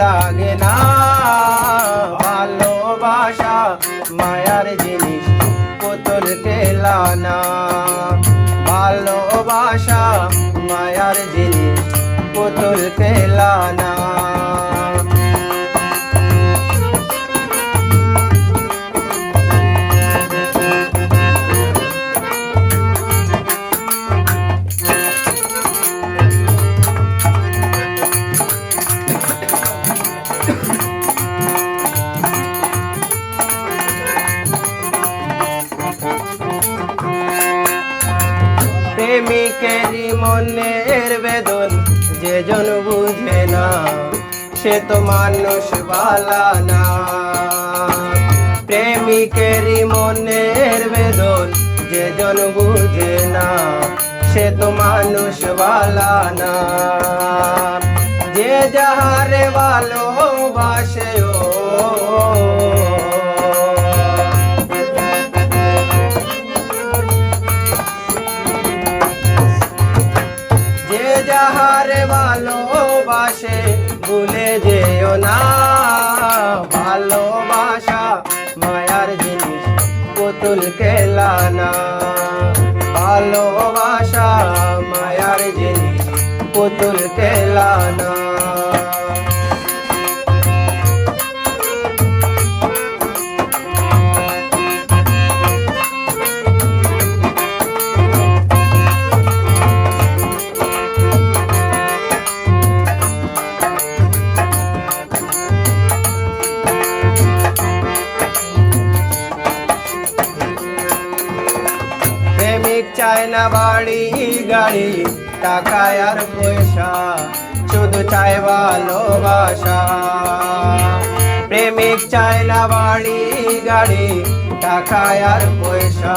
লাগে না। ভালোবাসা মায়ার জিনিস পুতুল টেলা না। ভালোবাসা মায়ার জিনিস পুতুল টেলা প্রেমিকেরই মনের বেদন যে জন বুঝে না, সে তো মানুষ বালা না। প্রেমিকেরই মনের বেদন যে জন বুঝে না, সে তো মানুষ বালা না। যে যাহারে ভালোবাসে ভুলে যেও না। ভালোবাসা মায়ার জিনিস, পুতুল খেলা না। ভালোবাসা মায়ার জিনিস, পুতুল খেলা না। চায় না বাড়ি গাড়ি টাকা আর পয়সা, শুধু চায় ভালোবাসা। প্রেমিক চায় না বাড়ি গাড়ি টাকা আর পয়সা,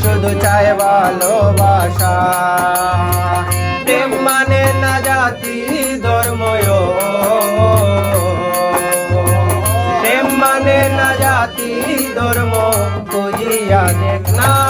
শুধু চায় ভালোবাসা। প্রেম মানে না জাতি ধর্ময় প্রেম মানে না জাতি, ধর্ম বুঝিয়া দেখ না।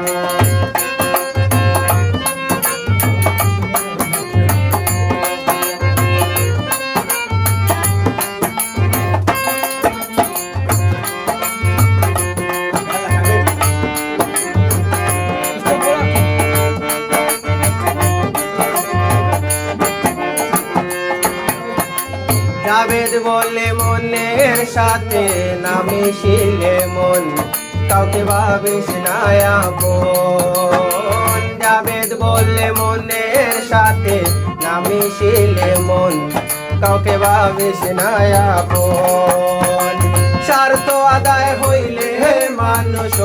না জাবেদ বলে মনের সাথে না মিশিলে মন, কাউকে ভাবিস না আপন জাবেদ বলে মনের সাথে না মিশিলে মন, কাউকে ভাবিস না আপন স্বার্থ আদায় হইলে মানুষ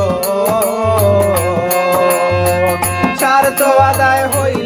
স্বার্থ আদায় হইলে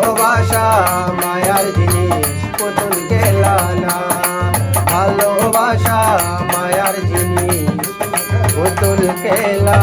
মায়ার জিনিস পুতুল খেলা না। ভালোবাসা মায়ার জিনিস পুতুল খেলা